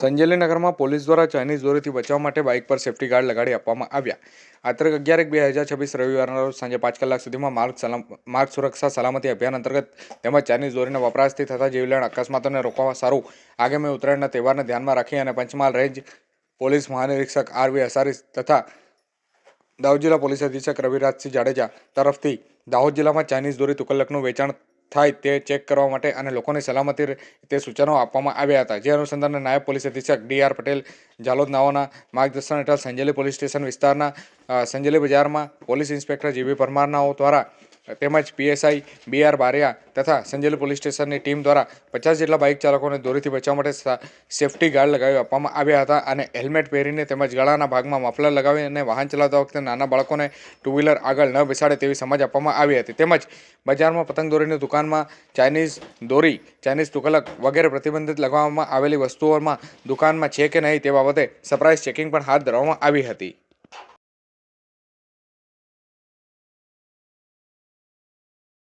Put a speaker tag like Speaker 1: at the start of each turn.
Speaker 1: સંજેલીનગરમાં police દ્વારા Chinese દોરીથી બચવા માટે બાઇક પર સેફટી ગાર્ડ લગાડી આપવામાં આવ્યા. આ તારીખ અગિયાર એક બે હજાર છવ્વીસ રવિવારના રોજ સાંજે પાંચ કલાક સુધીમાં માર્ગ સલામ, માર્ગ સુરક્ષા સલામતી અભિયાન અંતર્ગત તેમજ ચાઇનીઝ દોરીના વપરાશથી થતા જીવલેણ અકસ્માતોને રોકવા સારું આગામી ઉત્તરાયણના તહેવારને ધ્યાનમાં રાખી અને પંચમહાલ રેન્જ પોલીસ મહાનિરીક્ષક આર વી અસારી તથા દાહોદ જિલ્લા પોલીસ અધિક્ષક રવિરાજસિંહ જાડેજા તરફથી દાહોદ જિલ્લામાં ચાઇનીઝ દોરી તુકલકનું વેચાણ થાય તે ચેક કરવા માટે અને લોકોની સલામતી તે સૂચનો આપવામાં આવ્યા હતા. જે અનુસંધાને નાયબ પોલીસ અધિક્ષક ડી આર પટેલ, જાલોદ નાઓના માર્ગદર્શન હેઠળ સંજેલી પોલીસ સ્ટેશન વિસ્તારના સંજેલી બજારમાં પોલીસ ઇન્સ્પેક્ટર જીબી પરમારનાઓ દ્વારા તેમજ પીએસઆઈ બી આર બારિયા તથા સંજેલી પોલીસ સ્ટેશનની ટીમ દ્વારા પચાસ જેટલા બાઇક ચાલકોને દોરીથી બચાવવા માટે સેફટી ગાર્ડ લગાવી આપવામાં આવ્યા હતા અને હેલ્મેટ પહેરીને તેમજ ગળાના ભાગમાં મફલર લગાવી અને વાહન ચલાવતા વખતે નાના બાળકોને ટુ વ્હીલર આગળ ન બેસાડે તેવી સમજ આપવામાં આવી હતી. તેમજ બજારમાં પતંગ દોરીની દુકાનમાં ચાઇનીઝ દોરી, ચાઇનીઝ તુકલક વગેરે પ્રતિબંધિત લગાવવામાં આવેલી વસ્તુઓમાં દુકાનમાં છે કે નહીં તે બાબતે સરપ્રાઇઝ ચેકિંગ પણ હાથ ધરવામાં આવી હતી.